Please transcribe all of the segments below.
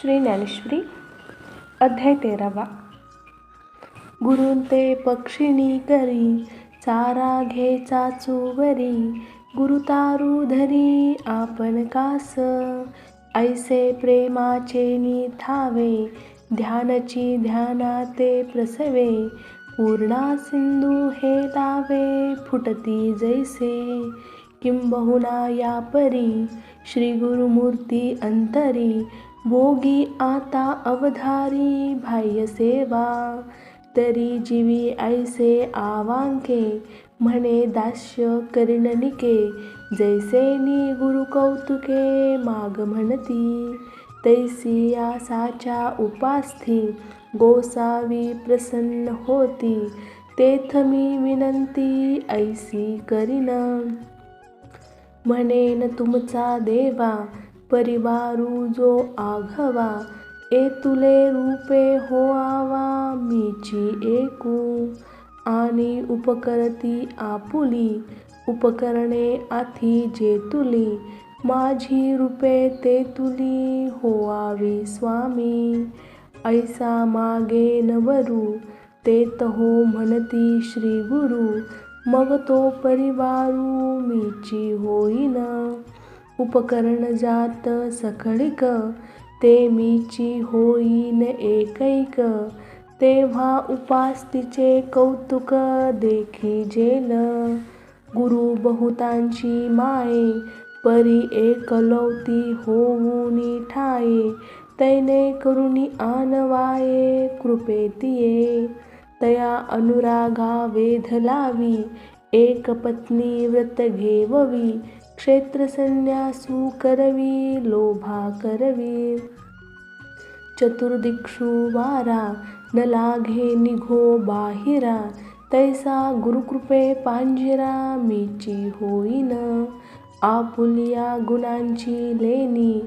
श्री ज्ञानेश्वरी अध्याय तेरावा. गुरुंते पक्षिणी करी चारा घे चाचूवरी गुरुतारू धरी आपण कास. ऐसे प्रेमाचे निथावे ध्यानची ध्याना ते प्रसवे पूर्णा सिंधू हे दावे फुटती जैसे. किंबहुना या परी श्री गुरुमूर्ती अंतरी भोगी आता अवधारी बाह्य सेवा. तरी जीवी ऐसे आवांके म्हणे दास्य कर्णनिके. जैसे नी गुरु कौतुके माग म्हणती. तैसी या साच्या उपास्थी गोसावी प्रसन्न होती. तेथ मी विनंती ऐसी करीन. म्हणेन तुमचा देवा परिवारू जो आघवा ए तुले रूपे हो आवा मीची एकू. आणि उपकरती आपुली उपकरणे आथी जे तुली माझी रूपे ते तुली होआवी स्वामी. ऐसा मागे नवरू ते तहो म्हणती श्री गुरु मग तो परिवारू मीची होईना. उपकरण जात सकळीक ते मीची होईन एकैक तेव्हा उपास्तीचे कौतुक देखी जेल. गुरु बहुतांची माये परी एकलौती होऊनी ठाये. तैने करुणी आनवाये कृपेतिये तया अनुरागा वेध लावी एक पत्नी व्रत घेववी. क्षेत्रसन्यासू करवी लोभा करवी। चतुर्दिक्षु वारा न लाघे निघो बाहिरा। तैसा गुरुकृपे पांजिरा मीची होईन। आपुलिया गुणांची लेणी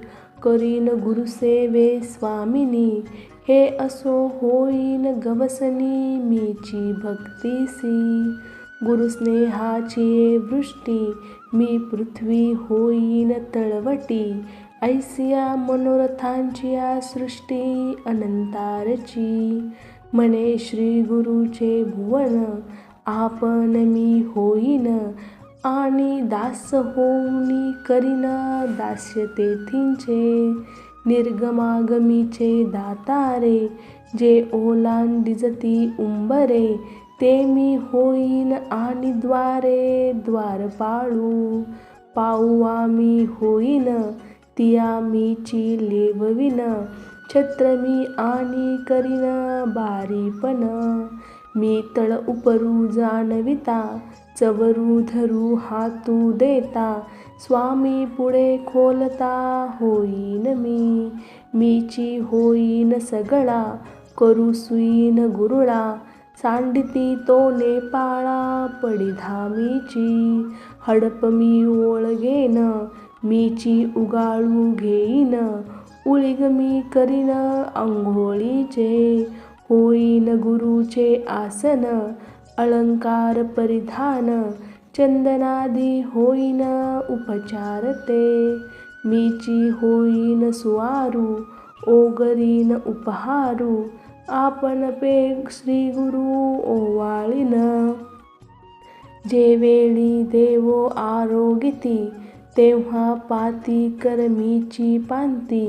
करीन गुरुसेवे स्वामिनी। हे असो होईन गवसनी मीची भक्तीसी। गुरुस्नेहाची वृष्टी मी पृथ्वी होईन तळवटी ऐसिया मनोरथांची सृष्टी अनंतारची. म्हणे श्री गुरुचे भुवन आपण मी होईन आणि दास होऊनी करीन दास्य तेथींचे निर्गमागमीचे दातारे जे ओलांडिजती उंबरे ते मी होईन आणि द्वारे द्वार पाळू पाऊवा मी होईन तिया मीची लेवविन. छत्र मी आणि करीन बारीपण. मी तळ उपरू जाणविता चवरू धरू हातू देता. स्वामी पुढे खोलता होईन मी मीची होईन सगळा. करू सुईन गुरुळा सांडती तो नेपाळा पडिधामीची हडप मी ओळगेन मीची उगाळू घेईन. उळीग मी करीन आंघोळीचे होईन गुरुचे आसन. अलंकार परिधान चंदनादी होईन उपचार ते मीची होईन सुवारू ओगरीन उपहारू. आपण पेग श्री गुरु ओवाळीन जे वेळी देवो आरोगिती तेव्हा पाती कर मीची पांती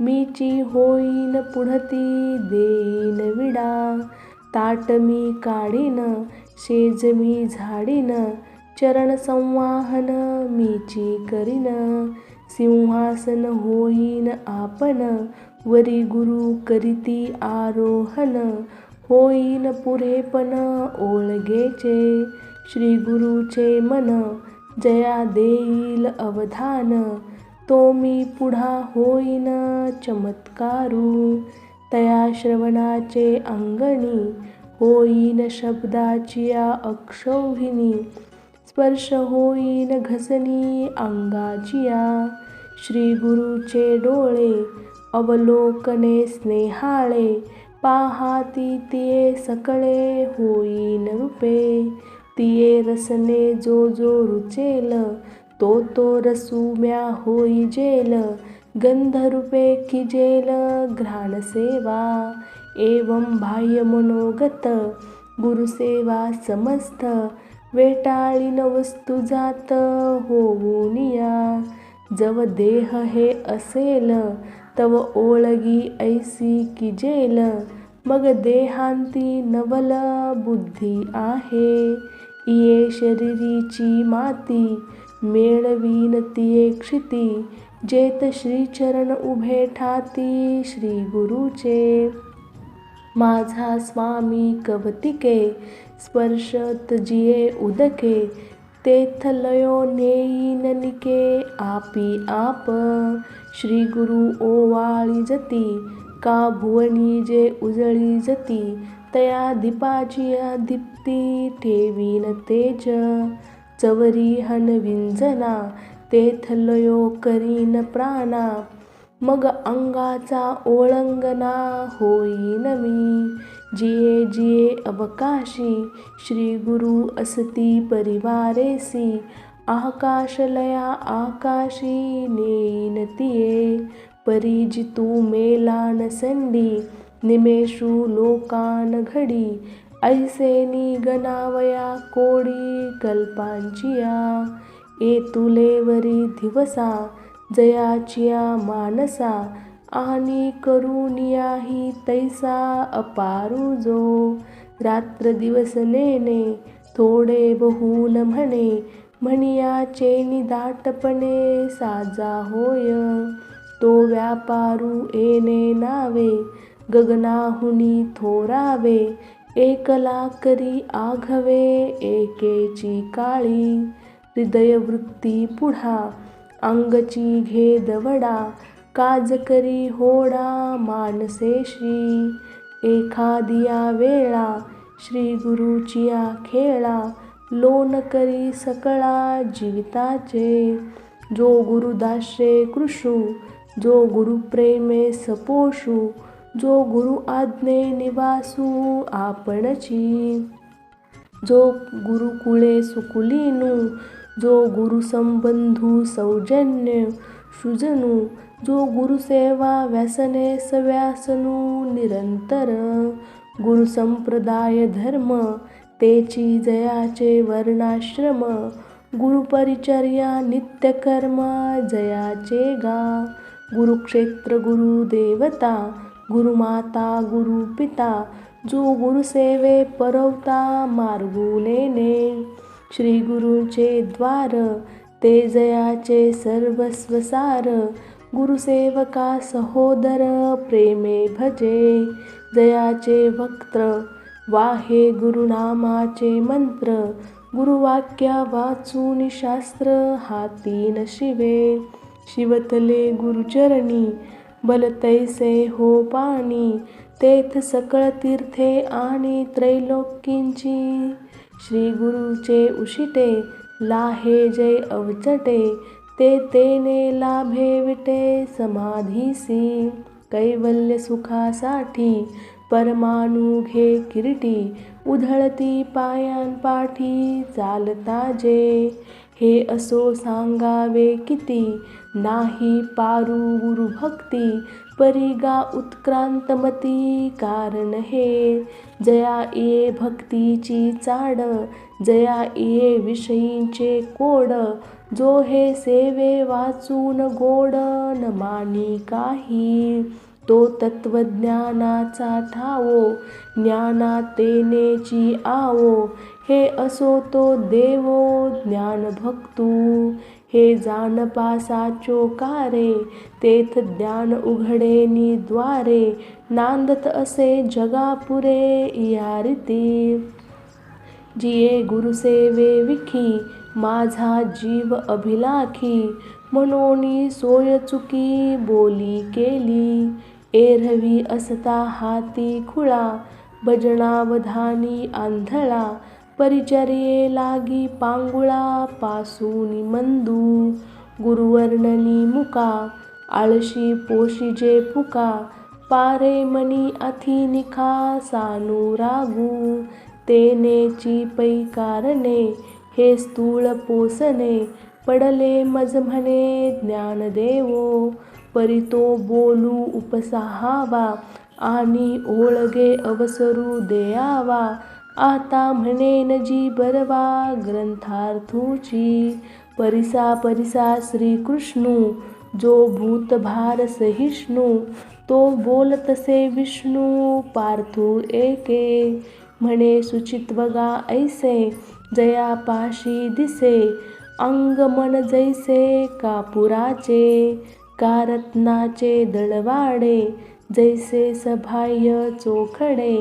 मीची होईन पुढती देईन विडा ताट मी काढीन शेज मी झाडीन चरण संवाहन मीची करीन सिंहासन होईन आपण वरी गुरु करीती आरोहन होईन पुरेपण ओळगेचे श्री गुरुचे मन. जया देईल अवधान. तो मी पुढा होईन चमत्कारू. तया श्रवणाचे अंगणी. होईन शब्दाची अक्षौहिणी. स्पर्श होईन घसनी अंगाचिया. श्री गुरुचे डोळे अवलोकने स्नेहाळे पाहाती तिये सकळे होईन रूपे. तिये रसने जो जो रुचेल तो तो रसुम्या होई जेल. गंधरूपे किजेल घ्राणसेवा एवं बाह्य मनोगत गुरुसेवा समस्त. वेटाळीन वस्तू जात होऊनिया जव देह हे असेल तव ओळगी ऐसी किजेल मग देहांती नवल बुद्धी आहे इये शरीरीची माती मेळवीन तिये क्षिती. जेत श्रीचरण उभे ठाती श्री गुरुचे. माझा स्वामी कवतिके स्पर्शत जिये उदके. तेथ लयो नेईननिके आपी आप। श्री गुरु ओवाळी जती का भुवनी जे उजळी जती तया दीपाची दीप्ती ठेवीन तेज। चवरी हनविंजना तेथ लयो करीन प्राणा। मग अंगाचा ओळंगना होईन मी। जिये जिये अवकाशी श्री गुरु असती परिवारेसी आकाशलया आकाशी नेन तिये परिजितू मेलान संडी निमेषू लोकान घडी ऐसेनी गणावया कोडी कल्पांचिया ए तुलेवरी दिवसा जयाचिया मानसा आणि करुनियाही तैसा अपारू जो. रात्र दिवस नेने थोडे बहुन म्हणे म्हणियाचे निदाटपणे साजा होय. तो व्यापारू येणे नावे गगनाहुनी थोरावे. एकला करी आघवे एकेची काळी. हृदयवृत्ती पुढा अंगची घे दवडा काज करी होडा मानसेशी. एखादिया वेळा श्री गुरुचिया खेळा. लोन करी सकळा जीविताचे. जो गुरुदाशे कृषू जो गुरुप्रेमे सपोषू जो गुरु आज्ञे निवासू आपणची. जो गुरुकुळे सुकुलीनु जो गुरुसंबंधू सौजन्य सुजनू जो गुरुसेवा व्यसने सव्यासनू निरंतर गुरुसंप्रदाय धर्म तेची जयाचे वर्णाश्रम गुरुपरिचर्या नित्यकर्म जयाचे गा गुरुक्षेत्र गुरुदेवता गुरुमाता गुरुपिता जो गुरुसेवे परवता मार्गुनेने श्री गुरुचे द्वार ते जयाचे सर्वस्वसार गुरुसेवका सहोदर प्रेमे भजे जयाचे वक्त्र वाहे गुरुनामाचे मंत्र गुरुवाक्या वाचून शास्त्र हातीन शिवे. शिवतले गुरुचरणी बलतैसे हो पाणी तेथ सकळ तीर्थे आणि त्रैलोक्यांची. श्री गुरुचे उशिटे लाहे जय अवचटे ते तेने लाभे विटे समाधीसी। कैवल्य सुखासाठी परमाणू घे किरीटी उधळती पायांपाठी चालता जे। हे असो सांगावे किती नाही पारू गुरुभक्ती परिगा उत्क्रांतमती कारण हे। जया ये भक्तीची चाड जया ये विषयींचे कोड. जो हे सेवे वाचून गोड न मानी काही तो तत्वज्ञानाचा ठावो ज्ञाना तेनेची आवो. हे असो तो देवो ज्ञानभक्तू. हे जानपासाचो कारे तेथ ज्ञान उघडे द्वारे नांदत असे जगापुरे या रीती. जिये गुरुसेवे विखी माझा जीव अभिलाखी मनोनी सोय चुकी बोली केली. एरवी असता हाती खुळा भजनावधानी आंधळा परिचर्ये लागी पांगुळा पासूनी मंदू गुरुवर्णनी मुका आळशी पोशिजे फुका पारे मणी अथी निखा सानू रागू तेनेची पैकारणे हे स्थूळ पोसणे पडले मज म्हणे ज्ञानदेवो परी तो बोलू उपसाहावा आणि ओळगे अवसरू देयावा आता म्हणेन जी बरवा ग्रंथार्थूची. परिसा परिसा श्रीकृष्णू जो भूतभार सहिष्णू तो बोलतसे विष्णू पार्थू एके. म्हणे सुचित बघा ऐसे जया पाशी दिसे अंग मन जैसे कापुराचे कारत्नाचे दळवाडे जैसे सभाह्य चोखडे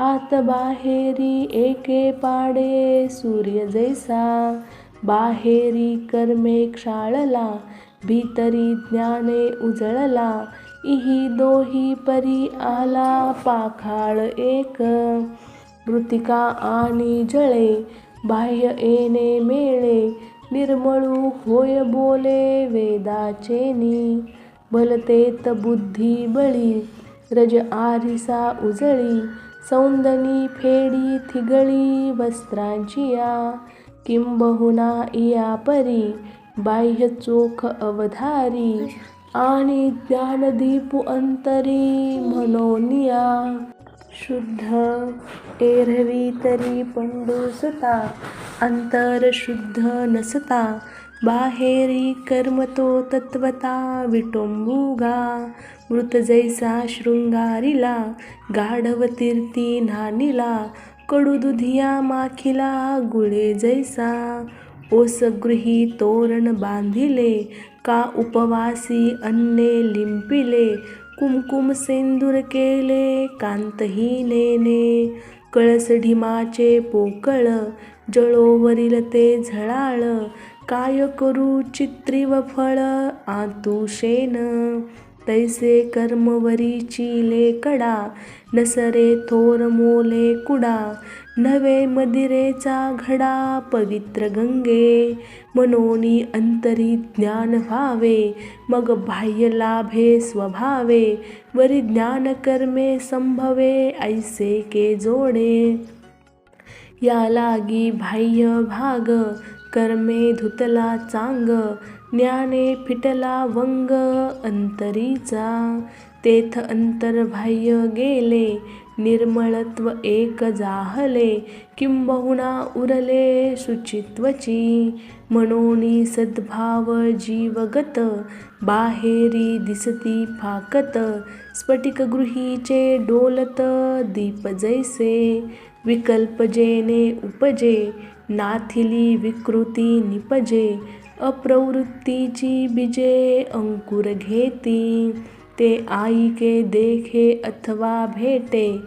आत बाहेरी एके पाडे सूर्य जैसा. बाहेरी कर्मे क्षाळला भीतरी ज्ञाने उजळला. इही दोही परी आला पाखाळ एक. मृतिका आणि जळे बाह्य येणे मेळे. निर्मळू होय बोले वेदाचेनी भलतेत बुद्धी बळी रज आरिसा उजळी. सौंदनी फेडी थिगळी वस्त्रांची या किंबहुना इया परी बाह्य चोख अवधारी आणि ज्ञानदीपू अंतरी मनोनिया शुद्ध एरवी तरी पंडूसता अंतर शुद्ध नसता बाहेरी कर्म तो तत्वता विटोंबुगा. मृत जैसा शृंगारीला गाढव तीर्थी नानीला कडू दुधिया माखिला गुळे जैसा. ओसगृही तोरण बांधिले का उपवासी अन्ने लिंपिले कुमकुम सेंदूर केले कांतहीनेने कळस ढिमाचे पोकळ जळोवरील ते झळाळ काय करू चित्रीव फळ? आतुषेन. तैसे कर्मवरीची लेकडा नसरे थोर मोले कुडा नवे मदिरेचा घडा पवित्र गंगे. मनोनी अंतरी ज्ञान व्हावे मग बाह्य लाभे स्वभावे वरी ज्ञान कर्मे संभवे ऐसे के जोडे. या लागी बाह्य भाग कर्मे धुतला चांग ज्ञाने फिटला वंग अंतरीचा तेथ अंतर्बाह्य गेले निर्मळत्व एक जाहले किंबहुना उरले शुचित्वची. मनोनी सद्भाव जीवगत बाहेरी दिसती फाकत स्फटिकगृहीचे डोलत दीप जैसे. विकल्प जेने उपजे नाथिली विकृती निपजे अप्रवृत्तीची बीजे अंकुर घेती. ते आईके देखे अथवा भेटे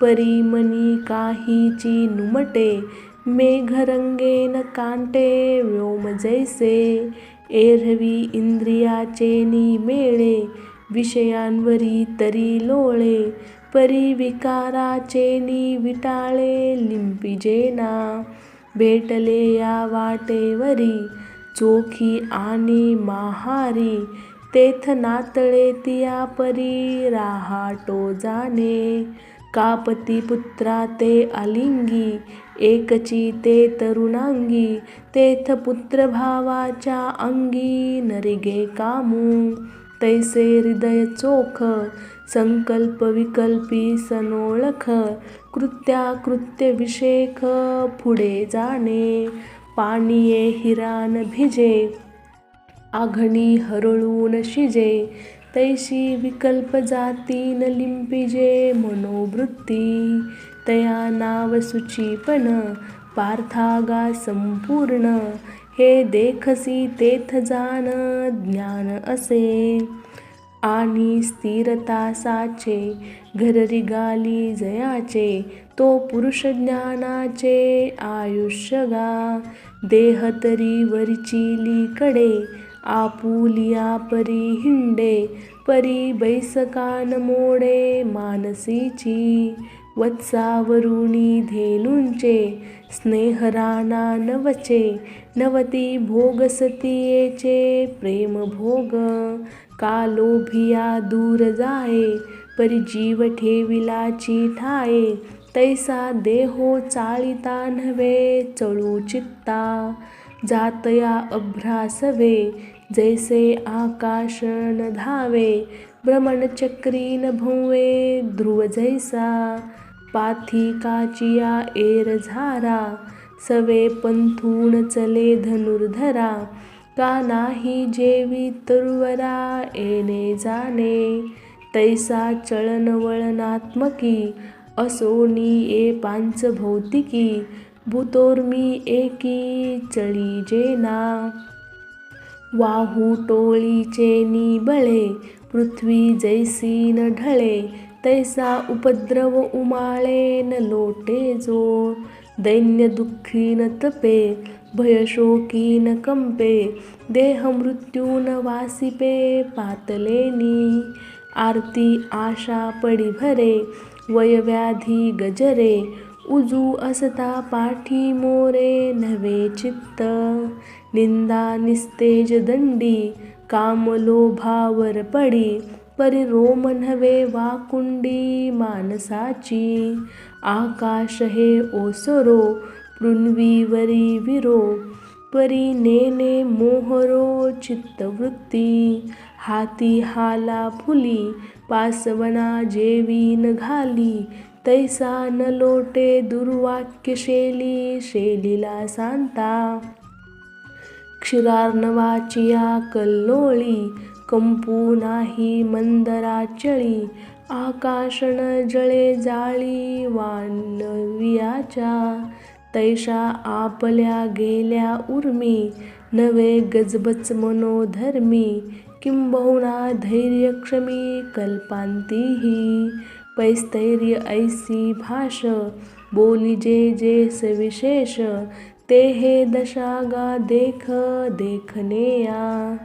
परीमनी काहीची नुमटे. मेघरंगेन कांटे व्योम जैसे. एरवी इंद्रियाचे मेळे विषयांवरी तरी लोळे. परी विकाराचे विटाळे लिंपिजेना भेटले या वाटेवरी. चोखी आणि माहारी. तेथ नातळे तिया परी. राहाटो जाणे कापती पुत्रा ते आलिंगी एकची ते तरुणांगी. तेथ पुत्र भावाच्या अंगी. नरिगे कामू. तैसे हृदय चोख. संकल्प विकल्पी सनोळख कृत्याकृत्य विषेख पुढे जाणे पाणीये हिरान भिजे आघणी हरळून शिजे तैशी विकल्प जातीन लिंपिजे मनोवृत्ती तया नाव सुचीपण पार्थागा संपूर्ण हे देखसी तेथ जाण ज्ञान असे. आणि स्थिरता साचे घररी गाली जयाचे तो पुरुष ज्ञानाचे आयुष्य गा देह तरी वरचिली कडे आपुलिया परी हिंडे परी बैसकान मोडे मानसीची. वत्सावरुणी धेनुंचे स्नेहराना नवचे नवती भोगसतीयेचे प्रेम का कालोभिया दूर जाये परी जीव ठेविलाची ठाये तैसा देहो चाळिता नव्हे चळू चित्ता जातया अभ्रासवे जैसे आकाशन धावे भ्रमणचक्री न भुवे ध्रुव जैसा पाथिकाचिया एर झारा सवे पंथून चले धनुर्धरा का नाही जेवी तुर्वरा येणे जाणे. तैसा चळन वळनात्मकी असोनी ए पांच भौतिकी. भूतोर्मी एकी चळी जेना. वाहू टोळीचे निबळे पृथ्वी जैसी न ढळे. तैसा उपद्रव उमाळे न लोटे जो दैन्य दुःखी न तपे भयशोकीन कंपे देह मृत्यून न वासिपे पातलेनी आरती आशा पडी भरे वयव्याधी गजरे उजू असता पाठी मोरे नवे चित्त निंदा निस्तेज दंडी कामलोभावर पडी परिरोम नव्हे वाकुंडी मानसाची आकाश हे ओसरो पृन्वीवरी विरो परी नेने मोहरो चित्तवृत्ती हाती हाला फुली पासवना जेवी न घाली तैसा न लोटे दुर्वाक्य शेली शेलीला सांता। क्षीरार्णवाचिया कल्लोळी कंपू नाही मंदराचळी आकाशन जळे जाळी वानवियाच्या तैशा आपल्या गेल्या उर्मी नवे गजबच मनोधर्मी किंबहुना धैर्यक्षमी कल्पांतीही. पैस्तैर्य ऐसी भाष बोली जे जे सविशेष ते हे दशागा देख देखनेया.